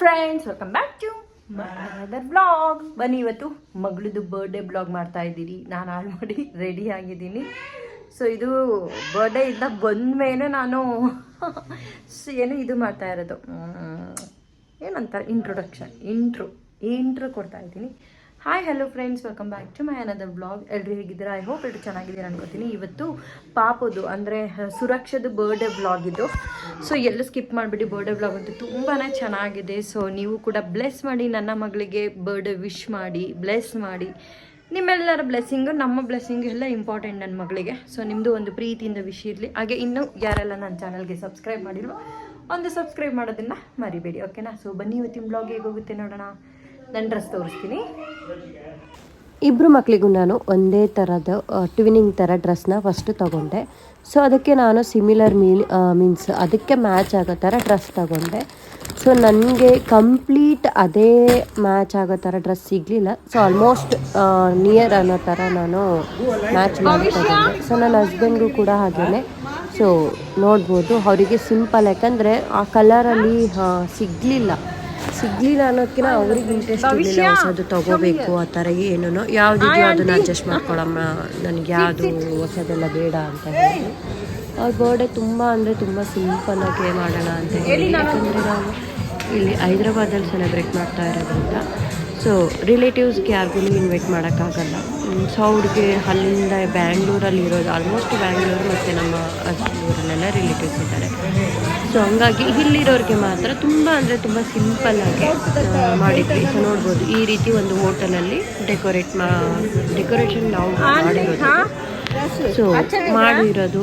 Friends welcome back to other blog ಬನ್ನಿ ಇವತ್ತು ಮಗಳದು birthday blog ಮಾಡ್ತಾ ಇದ್ದೀನಿ ನಾನು ಮಾಡಿ ರೆಡಿ ಆಗಿದ್ದೀನಿ. ಸೊ ಇದು ಬರ್ಡೇ ಇಂದ ಬಂದ ಮೇಲೆ ನಾನು ಸೊ ಏನು ಇದು ಮಾಡ್ತಾ ಇರೋದು? ಏನಂತಾರೆ ಇಂಟ್ರೊಡಕ್ಷನ್ ಇಂಟ್ರು ಇಂಟ್ರು ಕೊಡ್ತಾ ಇದ್ದೀನಿ. Hi hello friends welcome back to my another blog ಎಲ್ಲರೂ ಹೇಗಿದ್ದೀರಾ? ಐ ಹೋಪ್ ಎಲ್ಲರೂ ಚೆನ್ನಾಗಿದ್ದೀರಾ ಅನ್ಕೋತೀನಿ. ಇವತ್ತು ಪಾಪದು ಅಂದರೆ ಸುರಕ್ಷದ ಬರ್ಡೇ ಬ್ಲಾಗ್ ಇದು. ಸೊ ಎಲ್ಲ ಸ್ಕಿಪ್ ಮಾಡಿಬಿಟ್ಟು ಬರ್ಡೇ ಬ್ಲಾಗ್ ಅಂತೂ. ತುಂಬಾ ಚೆನ್ನಾಗಿದೆ. ಸೊ ನೀವು ಕೂಡ ಬ್ಲೆಸ್ ಮಾಡಿ, ನನ್ನ ಮಗಳಿಗೆ ಬರ್ಡೇ ವಿಶ್ ಮಾಡಿ ಬ್ಲೆಸ್ ಮಾಡಿ. ನಿಮ್ಮೆಲ್ಲರ ಬ್ಲೆಸ್ಸಿಂಗು ನಮ್ಮ ಬ್ಲೆಸ್ಸಿಂಗು ಎಲ್ಲ ಇಂಪಾರ್ಟೆಂಟ್ ನನ್ನ ಮಗಳಿಗೆ. ಸೊ ನಿಮ್ಮದು ಒಂದು ಪ್ರೀತಿಯಿಂದ ವಿಶ್ ಇರಲಿ. ಹಾಗೆ ಇನ್ನೂ ಯಾರೆಲ್ಲ ನನ್ನ ಚಾನಲ್ಗೆ ಸಬ್ಸ್ಕ್ರೈಬ್ ಮಾಡಿಲ್ವೋ, ಒಂದು ಸಬ್ಸ್ಕ್ರೈಬ್ ಮಾಡೋದನ್ನು ಮರಿಬೇಡಿ ಓಕೆನಾ ಸೊ ಬನ್ನಿ ಇವತ್ತಿನ ಬ್ಲಾಗ್ ಹೇಗೆ ಹೋಗುತ್ತೆ ನೋಡೋಣ. ನನ್ನ ಡ್ರೆಸ್ ತೋರಿಸ್ತೀನಿ. ಇಬ್ಬರು ಮಕ್ಕಳಿಗೂ ನಾನು ಒಂದೇ ಥರದ ಟ್ವಿನಿಂಗ್ ಥರ ಡ್ರೆಸ್ನ ಫಸ್ಟು ತಗೊಂಡೆ. ಸೊ ಅದಕ್ಕೆ ನಾನು ಸಿಮಿಲರ್ ಮೀನ್ ಮೀನ್ಸ್ ಅದಕ್ಕೆ ಮ್ಯಾಚ್ ಆಗೋ ಥರ ಡ್ರೆಸ್ ತಗೊಂಡೆ. ಸೊ ನನಗೆ ಕಂಪ್ಲೀಟ್ ಅದೇ ಮ್ಯಾಚ್ ಆಗೋ ಥರ ಡ್ರೆಸ್ ಸಿಗಲಿಲ್ಲ. ಸೊ ಆಲ್ಮೋಸ್ಟ್ ನಿಯರ್ ಅನ್ನೋ ಥರ ನಾನು ಮ್ಯಾಚ್ ಮಾಡಿ ತಗೊಂಡೆ ಸೊ ನನ್ನ ಹಸ್ಬೆಂಡ್ಗೂ ಕೂಡ ಹಾಗೇ ಸೊ ನೋಡ್ಬೋದು. ಅವರಿಗೆ ಸಿಂಪಲ್ ಯಾಕಂದರೆ ಆ ಕಲರಲ್ಲಿ ಸಿಗಲಿಲ್ಲ. ಸಿಗ್ಲಿಲ್ಲ ಅನ್ನೋದಕ್ಕಿಂತ ಅವ್ರಿಗೆ ಇಂಟ್ರೆಸ್ಟ್ ಇರಲಿಲ್ಲ. ಹೊಸದು ತಗೋಬೇಕು ಆ ಥರ ಏನೇನೋ. ಯಾವ್ದಿದೆಯೋ ಅದನ್ನು ಅಡ್ಜಸ್ಟ್ ಮಾಡ್ಕೊಳಮ್ಮ. ನನಗೆ ಯಾವುದು ಹೊಸದೆಲ್ಲ ಬೇಡ ಅಂತ ಹೇಳಿ. ಅವ್ರ ಬರ್ಡೇ ತುಂಬ ಅಂದರೆ ತುಂಬ ಸಿಂಪಲ್ಲಾಗಿ ಮಾಡೋಣ ಅಂತ ಹೇಳಿ. ಯಾಕಂದರೆ ನಾವು ಇಲ್ಲಿ ಹೈದ್ರಾಬಾದಲ್ಲಿ ಸೆಲೆಬ್ರೇಟ್ ಮಾಡ್ತಾ ಇರೋದ್ರಿಂದ. ಸೊ ರಿಲೇಟಿವ್ಸ್ಗೆ ಯಾರಿಗೂ ಇನ್ವೈಟ್ ಮಾಡೋಕ್ಕಾಗಲ್ಲ. ಸೊ ಅವ್ರಿಗೆ ಅಲ್ಲಿಂದ ಬ್ಯಾಂಗ್ಳೂರಲ್ಲಿ ಇರೋದು. ಆಲ್ಮೋಸ್ಟ್ ಬ್ಯಾಂಗ್ಳೂರು ಮತ್ತು ನಮ್ಮ ಊರಲ್ಲೆಲ್ಲ ರಿಲೇಟಿವ್ಸ್ ಇದ್ದಾರೆ. ಸೊ ಹಂಗಾಗಿ ಇಲ್ಲಿರೋರಿಗೆ ಮಾತ್ರ ತುಂಬ ಅಂದರೆ ತುಂಬ ಸಿಂಪಲ್ಲಾಗಿ ಮಾಡಿದ್ವಿ. ಸೊ ನೋಡ್ಬೋದು, ಈ ರೀತಿ ಒಂದು ಹೋಟೆಲಲ್ಲಿ ಡೆಕೋರೇಟ್ ಮಾ ಡೆಕೋರೇಷನ್ ನಾವು ಮಾಡಿರೋದು. ಸೊ ಮಾಡಿರೋದು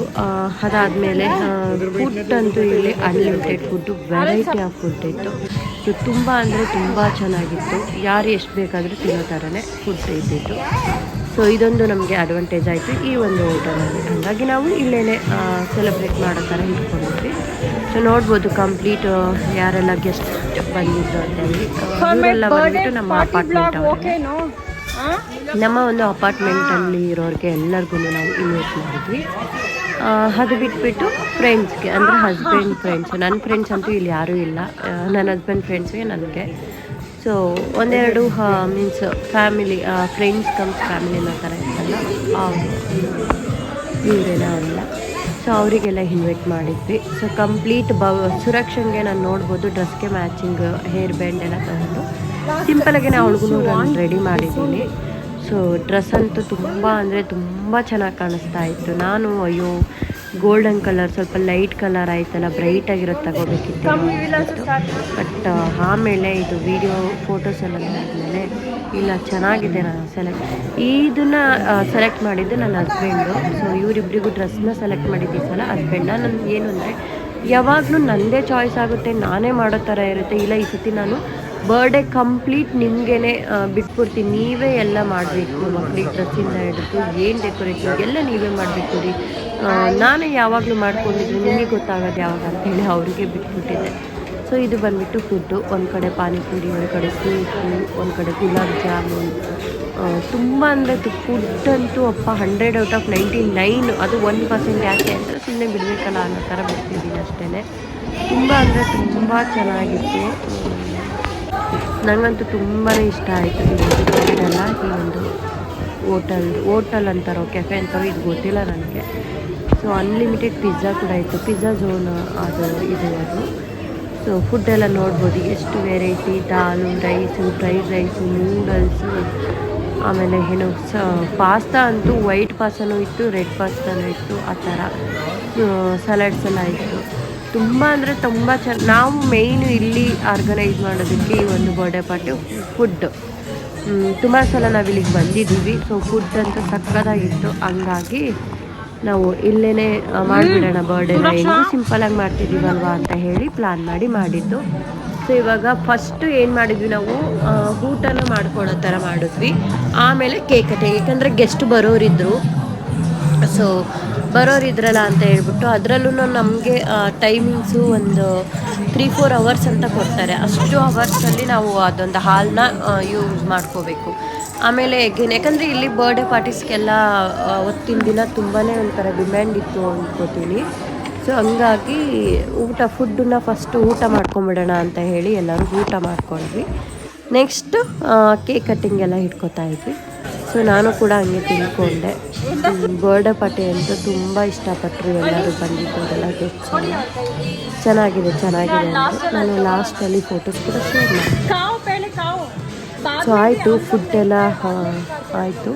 ಅದಾದಮೇಲೆ ಫುಡ್ ಅಂತೂ ಇಲ್ಲಿ unlimited food variety of food ಇತ್ತು. ಸೊ ತುಂಬ ಅಂದರೆ ತುಂಬ ಚೆನ್ನಾಗಿತ್ತು. ಯಾರು ಎಷ್ಟು ಬೇಕಾದರೂ ತಿನ್ನೋ ಥರನೇ ಫುಡ್ ಇದ್ದಿತ್ತು. ಸೊ ಇದೊಂದು ನಮಗೆ ಅಡ್ವಾಂಟೇಜ್ ಆಯಿತು. ಈ ಒಂದು ಹೋಟೆಲಲ್ಲಿ ಹಾಗಾಗಿ ನಾವು ಇಲ್ಲೇ ಸೆಲೆಬ್ರೇಟ್ ಮಾಡೋ ಥರ ಇಟ್ಕೊಂಡಿದ್ವಿ. ಸೊ ನೋಡ್ಬೋದು ಕಂಪ್ಲೀಟ್ ಯಾರೆಲ್ಲ ಗೆಸ್ಟ್ ಬಂದಿದ್ದು ಅಂತ ಹೇಳಿ. ಬಂದ್ಬಿಟ್ಟು ನಮ್ಮ ಅಪಾರ್ಟ್ಮೆಂಟ್ ನಮ್ಮ ಒಂದು ಅಪಾರ್ಟ್ಮೆಂಟಲ್ಲಿ ಇರೋರಿಗೆ ಎಲ್ಲರಿಗೂ ನಾವು ಇನ್ವೈಟ್ ಮಾಡಿದ್ವಿ. ಅದು ಬಿಟ್ಬಿಟ್ಟು ಫ್ರೆಂಡ್ಸ್ಗೆ ಅಂದರೆ ಹಸ್ಬೆಂಡ್ ಫ್ರೆಂಡ್ಸ್ ನನ್ನ ಫ್ರೆಂಡ್ಸ್ ಅಂತೂ ಇಲ್ಲಿ ಯಾರೂ ಇಲ್ಲ. ನನ್ನ ಹಸ್ಬೆಂಡ್ ಫ್ರೆಂಡ್ಸ್ಗೆ ನನಗೆ ಸೊ ಒಂದೆರಡು means family friends comes family ಅನ್ನೋ ಥರ ಇರ್ತಲ್ಲ ಅವರು ಇವರೆಲ್ಲ ಅವರೆಲ್ಲ. ಸೊ ಅವರಿಗೆಲ್ಲ ಇನ್ವೈಟ್ ಮಾಡಿದ್ವಿ. ಸೊ ಕಂಪ್ಲೀಟ್ ಬ ಸುರಕ್ಷಣೆಗೆ ನಾನು ನೋಡ್ಬೋದು ಡ್ರೆಸ್ಗೆ ಮ್ಯಾಚಿಂಗ್ ಹೇರ್ ಬ್ಯಾಂಡ್ ಎಲ್ಲ ತಗೊಂಡು. ಸಿಂಪಲಾಗಿ ನಾನು ಅವಳಿಗೂ ನಾನು ರೆಡಿ ಮಾಡಿದ್ದೀನಿ. ಸೊ ಡ್ರೆಸ್ ಅಂತೂ ತುಂಬ ಅಂದರೆ ತುಂಬ ಚೆನ್ನಾಗಿ ಕಾಣಿಸ್ತಾ ಇತ್ತು. ನಾನು, ಅಯ್ಯೋ ಗೋಲ್ಡನ್ ಕಲರ್ ಸ್ವಲ್ಪ ಲೈಟ್ ಕಲರ್ ಆಯ್ತಲ್ಲ ಬ್ರೈಟ್ ಆಗಿರೋದು ತಗೋಬೇಕಿತ್ತು. ಬಟ್ ಆಮೇಲೆ ಇದು ವಿಡಿಯೋ ಫೋಟೋಸ್ ಎಲ್ಲ ಆದಮೇಲೆ ಇಲ್ಲ, ಚೆನ್ನಾಗಿದೆ ನಾನು ಸೆಲೆಕ್ಟ್ ಇದನ್ನ ಸೆಲೆಕ್ಟ್ ಮಾಡಿದ್ದು ನನ್ನ ಹಸ್ಬೆಂಡು ಸೊ ಇವರಿಬ್ಬರಿಗೂ ಡ್ರೆಸ್ನ ಸೆಲೆಕ್ಟ್ ಮಾಡಿದ್ದು ಈ ಸಲ. ಹಸ್ಬೆಂಡ ನನ್ಗೆ ಏನು ಅಂದರೆ, ಯಾವಾಗಲೂ ನನ್ನದೇ ಚಾಯ್ಸ್ ಆಗುತ್ತೆ, ನಾನೇ ಮಾಡೋ ಥರ ಇರುತ್ತೆ. ಇಲ್ಲ, ಈ ಸತಿ ನಾನು ಬರ್ಡೇ ಕಂಪ್ಲೀಟ್ ನಿಮಗೇನೆ ಬಿಟ್ಬಿಡ್ತೀನಿ ನೀವೇ ಎಲ್ಲ ಮಾಡಬೇಕು ಮಕ್ಕಳಿಗೆ ಡ್ರೆಸ್ಸಿಂದ ಹಿಡಿದು, ಏನು ಡೆಕೋರೇಷನ್ ಎಲ್ಲ ನೀವೇ ಮಾಡಬೇಕು ರೀ ನಾನೇ ಯಾವಾಗಲೂ ಮಾಡ್ಕೊಂಡಿದ್ದೀನಿ ನಿಮಗೆ ಗೊತ್ತಾಗೋದು ಯಾವಾಗ ಅಂತ ಹೇಳಿ ಅವರಿಗೆ ಬಿಟ್ಬಿಟ್ಟಿದ್ದೆ. ಸೊ ಇದು ಬಂದ್ಬಿಟ್ಟು ಫುಡ್ಡು ಒಂದು ಕಡೆ ಪಾನಿಪುರಿ, ಒಂದು ಕಡೆ ಸ್ವೀಟು ಒಂದು ಕಡೆ ಗುಲಾಬ್ ಜಾಮೂನ್. ತುಂಬ ಅಂದರೆ ಫುಡ್ ಅಂತೂ ಅಪ್ಪ hundred out of ninety nine ಅದು ಒನ್ ಪರ್ಸೆಂಟ್ ಯಾಕೆ ಅಂದರೆ ಸುಮ್ಮನೆ ಬಿಡಬೇಕಲ್ಲ ಅನ್ನೋ ಥರ ಬಿಡ್ತಿದ್ದೀನಿ ಅಷ್ಟೇ ತುಂಬ ಅಂದರೆ ತುಂಬ ಚೆನ್ನಾಗಿತ್ತು. ನನಗಂತೂ ತುಂಬಾ ಇಷ್ಟ ಆಯಿತು ಈ ಒಂದು ಓಟಲ್ ಓಟಲ್ ಅಂತಾರೋ ಕೆಫೆ ಅಂತಾರೋ, ಇದು ಗೊತ್ತಿಲ್ಲ ನನಗೆ. ಸೊ ಅನ್ಲಿಮಿಟೆಡ್ ಪಿಜ್ಜಾ ಕೂಡ ಇತ್ತು. ಪಿಜ್ಜಾ ಝೋನ್ ಅದು ಇದೆ ಅದು. ಸೊ ಫುಡ್ ಎಲ್ಲ ನೋಡ್ಬೋದು. ಎಷ್ಟು variety dal rice fried rice noodles ಆಮೇಲೆ ಏನು, ಸ ಪಾಸ್ತಾ ಅಂತೂ ವೈಟ್ ಪಾಸ್ತಾನೂ ಇತ್ತು ರೆಡ್ ಪಾಸ್ತಾನೂ ಇತ್ತು, ಆ ಥರ. ಸಲಾಡ್ಸ್ ಎಲ್ಲ ಇತ್ತು. ತುಂಬ ಅಂದರೆ ತುಂಬ ಚೆನ್ನ ನಾವು ಮೇಯ್ನ್ ಇಲ್ಲಿ ಆರ್ಗನೈಸ್ ಮಾಡೋದಕ್ಕೆ ಈ ಒಂದು ಬರ್ಡೇ ಪಾರ್ಟಿ ಫುಡ್ ತುಂಬ ಸಲ ನಾವು ಇಲ್ಲಿಗೆ ಬಂದಿದ್ದೀವಿ. ಸೊ ಫುಡ್ ಅಂತ ಸಕ್ಕದಾಗಿತ್ತು ಹಂಗಾಗಿ ನಾವು ಇಲ್ಲೇ ಮಾಡಿಬಿಡೋಣ ಬರ್ಡೇನ ಹೆಂಗೂ ಸಿಂಪಲಾಗಿ ಮಾಡ್ತಿದ್ದೀವಲ್ವಾ ಅಂತ ಹೇಳಿ ಪ್ಲಾನ್ ಮಾಡಿ ಮಾಡಿದ್ದು. ಸೊ ಇವಾಗ ಫಸ್ಟು ಏನು ಮಾಡಿದ್ವಿ ನಾವು ಊಟನೂ ಮಾಡ್ಕೊಳ್ಳೋ ಥರ ಮಾಡಿದ್ವಿ. ಆಮೇಲೆ ಕೇಕ್ ಕಟ್ಟಿಂಗ್ ಯಾಕಂದರೆ ಗೆಸ್ಟ್ ಬರೋರಿದ್ದರು ಸೊ ಬರೋರಿದ್ರಲ್ಲ ಅಂತ ಹೇಳ್ಬಿಟ್ಟು ಅದರಲ್ಲೂ ನಮಗೆ ಟೈಮಿಂಗ್ಸು ಒಂದು ತ್ರೀ ಫೋರ್ ಅವರ್ಸ್ ಅಂತ ಕೊಡ್ತಾರೆ. ಅಷ್ಟು ಅವರ್ಸಲ್ಲಿ ನಾವು ಅದೊಂದು ಹಾಲನ್ನ ಯೂಸ್ ಮಾಡ್ಕೋಬೇಕು. ಆಮೇಲೆ ಎಗ್ಗಿನ ಯಾಕಂದರೆ ಇಲ್ಲಿ ಬರ್ಡೇ ಪಾರ್ಟೀಸ್ಗೆಲ್ಲ ಅವತ್ತಿನ ದಿನ ತುಂಬಾ ಒಂಥರ ಡಿಮ್ಯಾಂಡ್ ಇತ್ತು ಅಂದ್ಕೋತೀನಿ ಸೊ ಹಂಗಾಗಿ ಊಟ ಫುಡ್ಡನ್ನ ಫಸ್ಟು ಊಟ ಮಾಡ್ಕೊಂಬಿಡೋಣ ಅಂತ ಹೇಳಿ ಎಲ್ಲರೂ ಊಟ ಮಾಡ್ಕೊಂಡ್ವಿ. ನೆಕ್ಸ್ಟು ಕೇಕ್ ಕಟ್ಟಿಂಗ್ ಎಲ್ಲ ಹಿಡ್ಕೊತಾ ಇದ್ವಿ. ಸೊ ನಾನು ಕೂಡ ಹಂಗೆ ತಿಳ್ಕೊಂಡೆ ಬರ್ಡೇ ಪಾರ್ಟಿ ಅಂತೂ ತುಂಬ ಇಷ್ಟಪಟ್ಟರು ಎಲ್ಲರೂ ಬಂದಿದ್ದು, ಅದೆಲ್ಲ ಚೆನ್ನಾಗಿದೆ ಚೆನ್ನಾಗಿದೆ ನಾನು ಲಾಸ್ಟಲ್ಲಿ ಫೋಟೋಸ್ ಕೂಡ ಶೇರ್ ಮಾಡಿದೆ ಸೊ ಆಯಿತು ಫುಡ್ ಎಲ್ಲ ಆಯಿತು.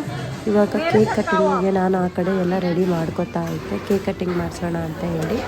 ಇವಾಗ ಕೇಕ್ ಕಟ್ಟಿಂಗಿಗೆ ನಾನು ಆ ಕಡೆ ಎಲ್ಲ ರೆಡಿ ಮಾಡ್ಕೋತಾ ಇದ್ದೆ. ಕೇಕ್ ಕಟ್ಟಿಂಗ್ ಮಾಡಿಸೋಣ ಅಂತ ಹೇಳಿ.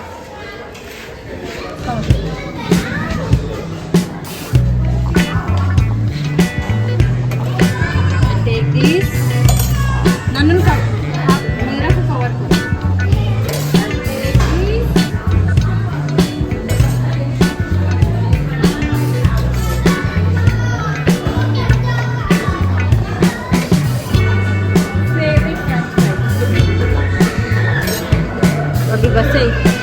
对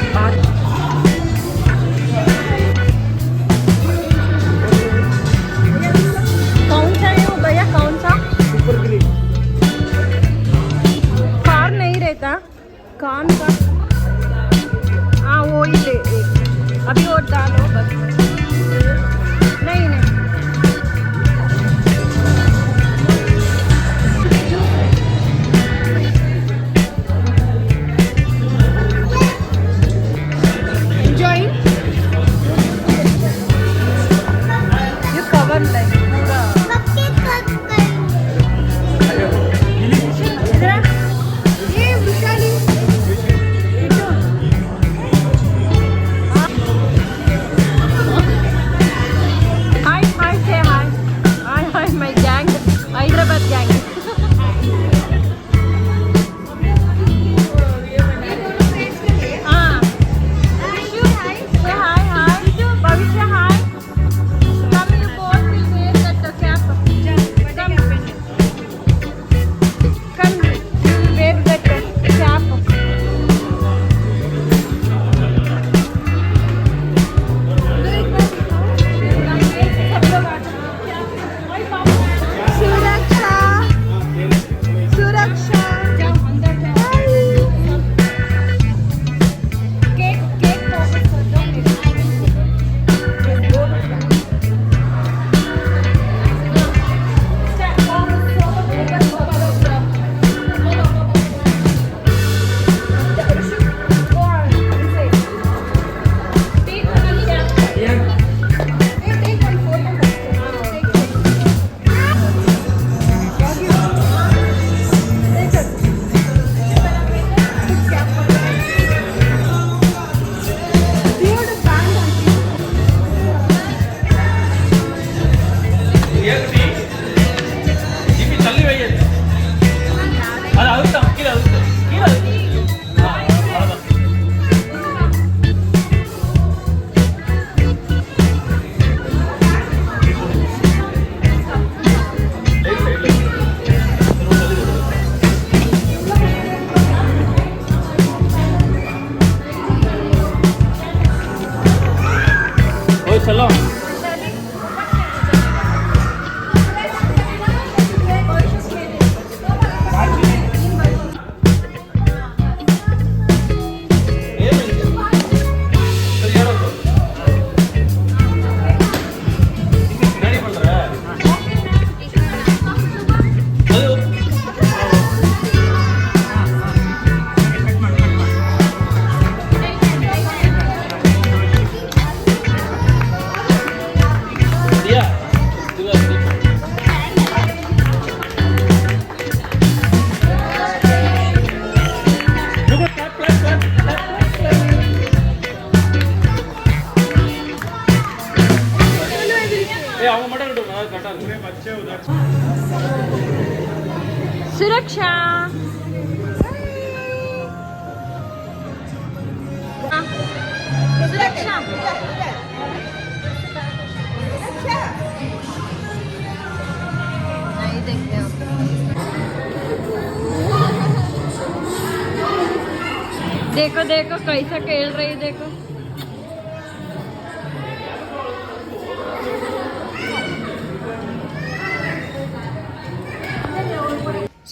देखो देखो कैसा खेल रही देखो।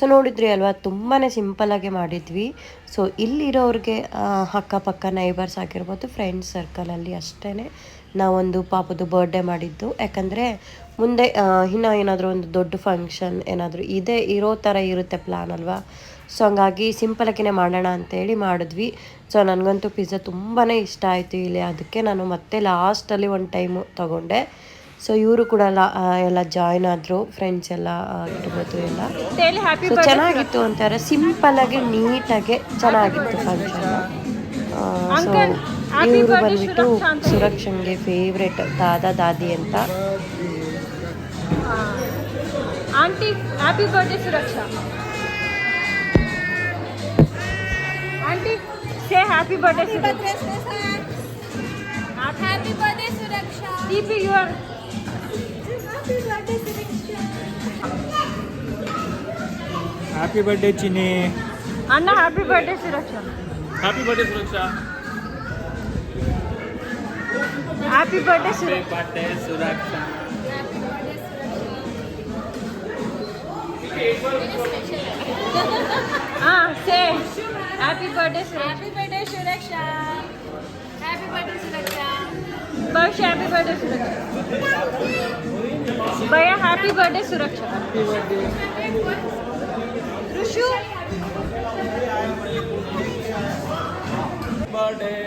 ಸೊ ನೋಡಿದ್ರಿ ಅಲ್ವಾ? ತುಂಬಾ ಸಿಂಪಲಾಗಿ ಮಾಡಿದ್ವಿ. ಸೊ ಇಲ್ಲಿರೋರಿಗೆ ಅಕ್ಕಪಕ್ಕ ನೈಬರ್ಸ್ ಆಗಿರ್ಬೋದು ಫ್ರೆಂಡ್ಸ್ ಸರ್ಕಲಲ್ಲಿ ಅಷ್ಟೇ ನಾವೊಂದು ಪಾಪದು ಬರ್ಡೇ ಮಾಡಿದ್ದು. ಯಾಕಂದರೆ, ಮುಂದೆ ಇನ್ನು ಇನ್ನೂ ಏನಾದರೂ ಒಂದು ದೊಡ್ಡ ಫಂಕ್ಷನ್ ಏನಾದರೂ ಇದೇ, ಇರೋ ಥರ ಇರುತ್ತೆ ಪ್ಲ್ಯಾನ್ ಅಲ್ವಾ? ಸೊ ಹಂಗಾಗಿ ಸಿಂಪಲಾಗಿನೇ ಮಾಡೋಣ ಅಂತೇಳಿ ಮಾಡಿದ್ವಿ. ಸೊ ನನಗಂತೂ ಪಿಜ್ಜಾ ತುಂಬಾ ಇಷ್ಟ ಆಯಿತು ಇಲ್ಲಿ. ಅದಕ್ಕೆ ನಾನು ಮತ್ತೆ ಲಾಸ್ಟಲ್ಲಿ ಒಂದು ಟೈಮು ತಗೊಂಡೆ. ಸೊ ಇವರು ಕೂಡ ಎಲ್ಲ ಎಲ್ಲ ಜಾಯ್ನ್ ಆದರು ಫ್ರೆಂಡ್ಸ್ ಎಲ್ಲ ಇಟ್ಬೋದು ಎಲ್ಲ. ಹ್ಯಾಪಿ ಸೊ ಚೆನ್ನಾಗಿತ್ತು ಅಂತಾರೆ. ಸಿಂಪಲ್ ಆಗಿ ನೀಟಾಗಿ ಚೆನ್ನಾಗಿತ್ತು ಫಂಕ್ಷನ್ ಸೊ ಇವರು ಬಂದ್ಬಿಟ್ಟು ಸುರಕ್ಷನ್ಗೆ ಫೇವ್ರೆಟ್ ದಾದ ದಾದಿ ಅಂತ. Aunty happy birthday Suraksha. Aunty say happy birthday happy birthday Suraksha Deepi your happy birthday Chini ಅಣ್ಣ happy birthday Suraksha happy birthday Suraksha happy birthday Suraksha birthday Suraksha ಹಾ say happy birthday Suraksha Happy birthday, Barsh, happy birthday, Suraksha. Baya, happy birthday, Suraksha. Happy birthday. Rushu. Birthday,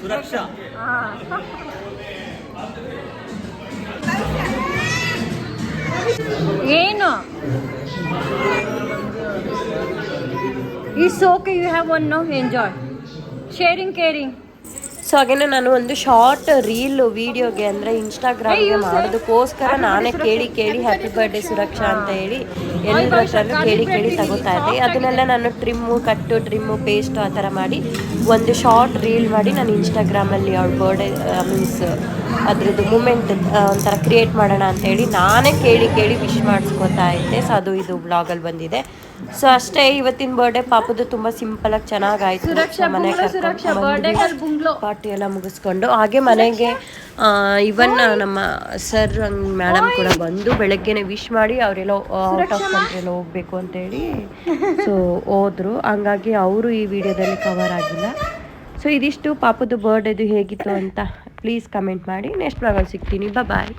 Suraksha. ಏನು ah. It's okay, you have one now, enjoy. Sharing, caring. So ಹಾಗೇನೆ ನಾನು ಒಂದು short reel ವೀಡಿಯೋಗೆ ಅಂದರೆ ಇನ್ಸ್ಟಾಗ್ರಾಮ್ಗೆ ಮಾಡೋದಕ್ಕೋಸ್ಕರ ನಾನೇ ಕೇಳಿ ಕೇಳಿ happy birthday ಸುರಕ್ಷಾ ಅಂತ ಹೇಳಿ ಎಲ್ಲರ ಕೇಳಿ ಕೇಳಿ ತಗೋತಾ ಇದ್ದೆ. ಅದನ್ನೆಲ್ಲ ನಾನು ಟ್ರಿಮ್ಮು ಕಟ್ಟು ಟ್ರಿಮ್ಮು ಪೇಸ್ಟು ಆ ಥರ ಮಾಡಿ ಒಂದು ಶಾರ್ಟ್ ರೀಲ್ ಮಾಡಿ ನಾನು ಇನ್ಸ್ಟಾಗ್ರಾಮಲ್ಲಿ ಅವ್ರ ಬರ್ಡೇ ಮೀನ್ಸ್ ಅದರದ್ದು ಮೂಮೆಂಟ್ ಒಂಥರ ಕ್ರಿಯೇಟ್ ಮಾಡೋಣ ಅಂತ ಹೇಳಿ ನಾನೇ ಕೇಳಿ ಕೇಳಿ ವಿಶ್ ಮಾಡಿಸ್ಕೊತಾ ಇದ್ದೆ ಸೊ ಅದು ಇದು ಬ್ಲಾಗಲ್ಲಿ ಬಂದಿದೆ. ಸೊ ಅಷ್ಟೇ ಇವತ್ತಿನ ಬರ್ಡೇ ಪಾಪದು ತುಂಬ ಸಿಂಪಲಾಗಿ ಚೆನ್ನಾಗಾಯ್ತು. ಮನೆ ಪಾರ್ಟಿ ಎಲ್ಲ ಮುಗಿಸ್ಕೊಂಡು ಹಾಗೆ ಮನೆಗೆ ಇವನ್ ನಮ್ಮ ಸರ್ ಮೇಡಮ್ ಕೂಡ ಬಂದು ಬೆಳಗ್ಗೆನೆ ವಿಶ್ ಮಾಡಿ ಅವರೆಲ್ಲ ಔಟ್ ಆಫ್ ಕಂಟ್ರಿ ಎಲ್ಲ ಹೋಗ್ಬೇಕು ಅಂತ ಹೇಳಿ ಸೊ ಹೋದ್ರು. ಹಂಗಾಗಿ ಅವರು ಈ ವಿಡಿಯೋದಲ್ಲಿ ಕವರ್ ಆಗಿಲ್ಲ. ಸೊ ಇದಿಷ್ಟು ಪಾಪದು ಬರ್ಡೇದು ಹೇಗಿತ್ತು ಅಂತ ಪ್ಲೀಸ್ ಕಮೆಂಟ್ ಮಾಡಿ. ನೆಕ್ಸ್ಟ್ ಬ್ಲಾಗಲ್ಲಿ ಸಿಗ್ತೀನಿ. ಬಾಯ್